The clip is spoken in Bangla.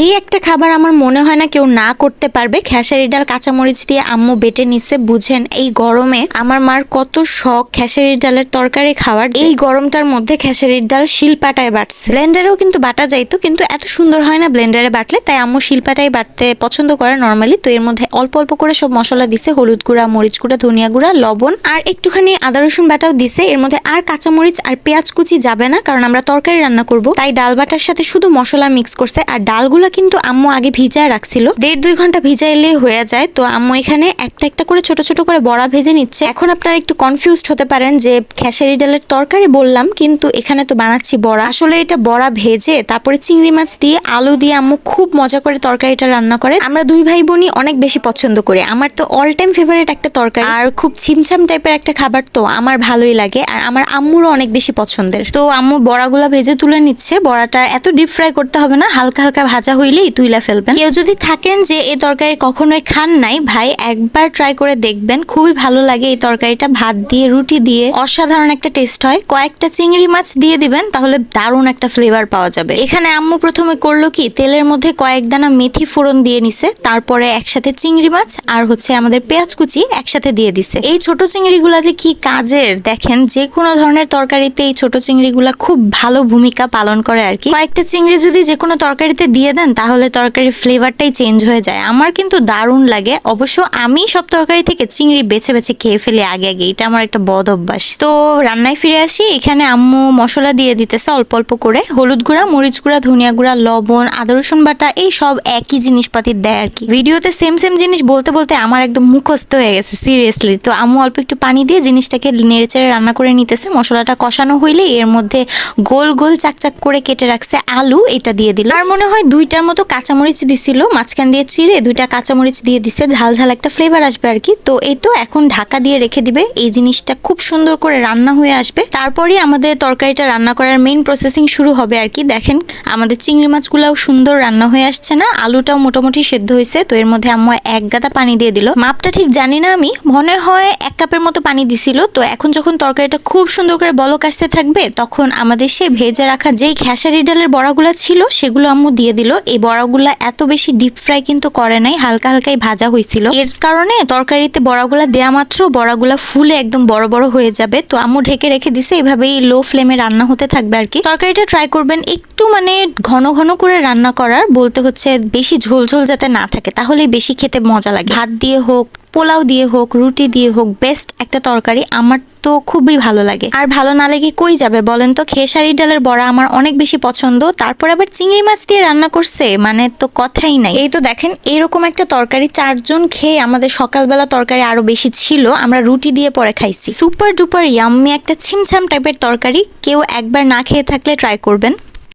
এই একটা খাবার আমার মনে হয় না কেউ না করতে পারবে। খেসারি ডাল, কাঁচামরিচ দিয়ে আম্মু বেটে নিছে, বুঝেন? এই গরমে আমার মার কত শখ খেসারির ডালের তরকারি খাওয়ার। এই গরমটার মধ্যে খেসারির ডাল শিলপাটায় বাটছে। ব্লেন্ডারেও কিন্তু বাটা যাইতো কিন্তু এত সুন্দর হয় না ব্লেন্ডারে বাটলে, তাই আম্মু শিলপাটাই বাটতে পছন্দ করে নর্মালি তো এর মধ্যে অল্প অল্প করে সব মশলা দিছে, হলুদ গুঁড়া, মরিচ গুঁড়া, ধনিয়া গুঁড়া, লবণ। আর একটুখানি আদা, রসুন বাটাও দিছে। এর মধ্যে আর কাঁচামরিচ আর পেঁয়াজ কুচি যাবে না, কারণ আমরা তরকারি রান্না করব। তাই ডাল বাটার সাথে শুধু মশলা মিক্স করছে, আর ডালগুলো কিন্তু আম্মু আগে ভিজায় রাখছিল। দেড় দুই ঘণ্টা ভিজাইলে হয়ে যায়। তো আম্মু এখানে একটা একটা করে ছোট ছোট করে বড়া ভেজে নিচ্ছে। এখন আপনারা একটু কনফিউজড হতে পারেন যে খেসারি ডালের তরকারি বললাম, কিন্তু এখানে তো বানাচ্ছি বড়া। আসলে এটা বড়া ভেজে, তারপরে চিংড়ি মাছ দিয়ে আলু দিয়ে আম্মু খুব মজা করে তরকারিটা রান্না করে। আমরা দুই ভাই বোনই অনেক বেশি পছন্দ করি। আমার তো অল টাইম ফেভারিট একটা তরকারি। আর খুব ছিমছাম টাইপের একটা খাবার তো আমার ভালোই লাগে। আর আমার আম্মুরও অনেক বেশি পছন্দের। তো আম্মু বড়াগুলা ভেজে তুলে নিচ্ছে। বড়াটা এত ডিপ ফ্রাই করতে হবে না, হালকা হালকা ভাজা হইলেই তুইলা ফেলবেন। কেউ যদি থাকেন যে এই তরকারি কখনোই খান নাই, ভাই, একবার ট্রাই করে দেখবেন। খুবই ভালো লাগে এই তরকারিটা ভাত দিয়ে, রুটি দিয়ে। অসাধারণ একটা টেস্ট হয়। কয়েকটা চিংড়ি মাছ দিয়ে দিবেন, তাহলে দারুণ একটা ফ্লেভার পাওয়া যাবে। এখানে আম্মু প্রথমে করল কি, তেলের মধ্যে কয়েক দানা মেথি ফোড়ন দিয়ে নিছে, তারপরে একসাথে চিংড়ি মাছ আর হচ্ছে আমাদের পেঁয়াজ কুচি একসাথে দিয়ে দিছে। এই ছোট চিংড়িগুলা যে কি কাজের, দেখেন, যে কোনো ধরনের তরকারিতে এই ছোট চিংড়িগুলা খুব ভালো ভূমিকা পালন করে আর কি। কয়েকটা চিংড়ি যদি যে কোনো তরকারিতে দিয়ে দেন, তাহলে তরকারির ফ্লেভারটাই চেঞ্জ হয়ে যায়। আমার কিন্তু দারুণ লাগে। অবশ্য আমি সব তরকারি থেকে চিংড়ি বেছে বেছে খেয়ে ফেলি আগে আগে। এটা আমার একটা বদ অভ্যাস। তো রান্নায় ফিরে আসি। এখানে আম্মু মশলা দিয়ে দিতেছে অল্প অল্প করে। হলুদ গুঁড়া, মরিচ গুঁড়া, ধনিয়া গুঁড়া, লবণ, আদা, রসুন বাটা, এই সব একই জিনিসপাতি দেয় আর কি। ভিডিওতে সেম সেম জিনিস বলতে বলতে আমার একদম মুখস্থ হয়ে গেছে সিরিয়াসলি তো আম্মু অল্প একটু পানি দিয়ে জিনিসটাকে নেড়ে চেড়ে রান্না করে নিতেছে। মশলাটা কষানো হইলে এর মধ্যে গোল গোল, চাকচাক করে কেটে রাখছে আলু। এটা দিয়ে দিল। আর মনে হয় দুইটার মতো কাঁচামরিচ দিছিল, মাঝখান দিয়ে চিড়ে দুইটা কাঁচামরিচ দিয়ে দিছে, ঝাল ঝাল একটা ফ্লেভার আসবে আর কি। তো এই তো এখন ঢাকা দিয়ে রেখে দিবে। এই জিনিসটা খুব সুন্দর করে রান্না হয়ে আসবে। তারপরে আমাদের তরকারিটা রান্না করার মেইন প্রসেসিং শুরু হবে আর কি। দেখেন, আমাদের চিংড়ি মাছগুলাও সুন্দর রান্না হয়ে আসছে না? আলুটাও মোটামুটি সেদ্ধ হয়েছে, তো এর মধ্যে আম্মু এক গাদা পানি দিয়ে দিল। মাপটা ঠিক জানি না আমি, মনে হয় এক কাপের মতো পানি দিছিল। তো এখন যখন তরকারিটা খুব সুন্দর করে বলক আসতে থাকবে, তখন আমাদের সেই ভেজে রাখা যেই খেসারি ডালের বড়াগুলো ছিল, সেগুলো আম্মু দিয়ে দিল। এই বড়াগুলা এত বেশি ডিপ ফ্রাই কিন্তু করে নাই, হালকা হালকাই ভাজা হয়েছিল। এর কারণে তরকারিতে বড়াগুলা দেয়া মাত্র বড়াগুলা ফুলে একদম বড় বড় হয়ে যাবে। তো আম্মু ঢেকে রেখে দিছে, এভাবেই লো ফ্লেমে রান্না হতে থাকবে আর কি। তরকারিটা ট্রাই করবেন একটু মানে ঘন ঘন করে রান্না করার, বলতে হচ্ছে বেশি ঝোল ঝোল যাতে না থাকে, তাহলেই বেশি খেতে মজা লাগে। ভাত দিয়ে হোক, পোলাও দিয়ে হোক, রুটি দিয়ে হোক বেস্ট একটা তরকারি আমার তো খুবই ভালো লাগে। আর ভালো না লেগে কই যাবে বলেন তো? খেসারির ডালের বড়া আমার অনেক বেশি পছন্দ, তারপর আবার চিংড়ি মাছ দিয়ে রান্না করছে মানে তো কথাই নাই। এই তো দেখেন, এরকম একটা তরকারি চারজন খেয়ে আমাদের সকালবেলা তরকারি আরও বেশি ছিল, আমরা রুটি দিয়ে পরে খাইছি। সুপার ডুপার ইয়াম্মি একটা ছিমছাম টাইপের তরকারি, কেউ একবার না খেয়ে থাকলে ট্রাই করবেন।